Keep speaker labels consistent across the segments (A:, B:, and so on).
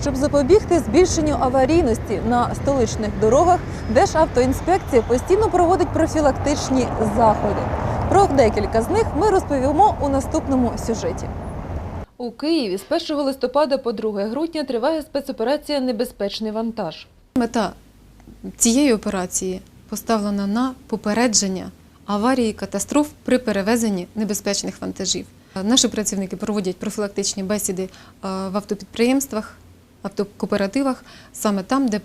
A: Щоб запобігти збільшенню аварійності на столичних дорогах, Державтоінспекція постійно проводить профілактичні заходи. Про декілька з них ми розповімо у наступному сюжеті. У Києві з 1 листопада по 2 грудня триває спецоперація Небезпечний вантаж.
B: Мета цієї операції поставлена на попередження аварії катастроф при перевезенні небезпечних вантажів. Наші працівники проводять профілактичні бесіди е, в автопідприємствах, автокооперативах, саме там, де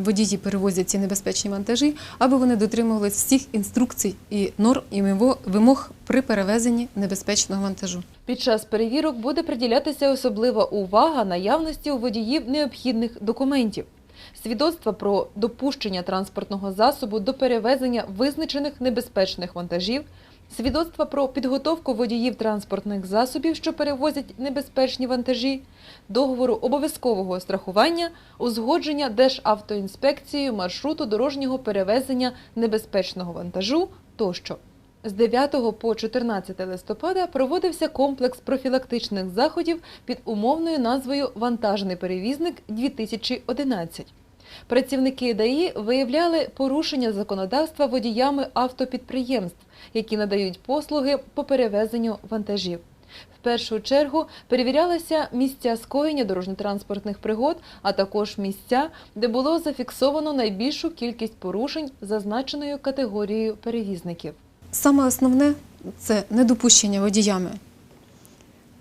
B: водії перевозять ці небезпечні вантажі, аби вони дотримувалися всіх інструкцій і норм і вимог при перевезенні небезпечного вантажу.
A: Під час перевірок буде приділятися особлива увага наявності у водіїв необхідних документів. Свідоцтва про допущення транспортного засобу до перевезення визначених небезпечних вантажів, свідоцтва про підготовку водіїв транспортних засобів, що перевозять небезпечні вантажі, договору обов'язкового страхування, узгодження Державтоінспекцією маршруту дорожнього перевезення небезпечного вантажу тощо. З 9 по 14 листопада проводився комплекс профілактичних заходів під умовною назвою Вантажний перевізник 2011. Працівники ДАІ виявляли порушення законодавства водіями автопідприємств, які надають послуги по перевезенню вантажів. В першу чергу перевірялися місця скоєння дорожньо-транспортних пригод, а також місця, де було зафіксовано найбільшу кількість порушень зазначеною категорією перевізників.
B: Саме основне це недопущення водіями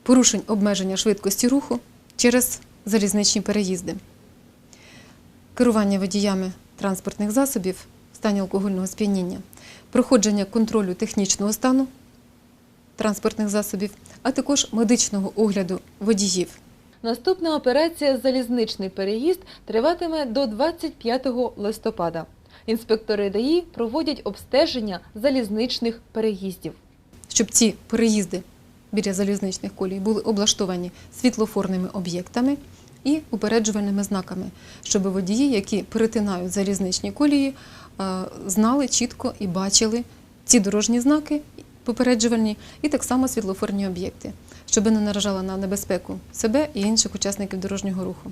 B: порушень обмеження швидкості руху через залізничні переїзди, керування водіями транспортних засобів в стані алкогольного сп'яніння, проходження контролю технічного стану транспортних засобів, а також медичного огляду водіїв.
A: Наступна операція Залізничний переїзд триватиме до 25 листопада. Інспектори ДАІ проводять обстеження залізничних переїздів.
B: щоб ці переїзди біля залізничних колій були облаштовані світлофорними об'єктами і упереджувальними знаками, щоб водії, які перетинають залізничні колії, е, знали чітко і бачили ці дорожні знаки попереджувальні і так само світлофорні об'єкти, щоб не наражала на небезпеку себе і інших учасників дорожнього руху.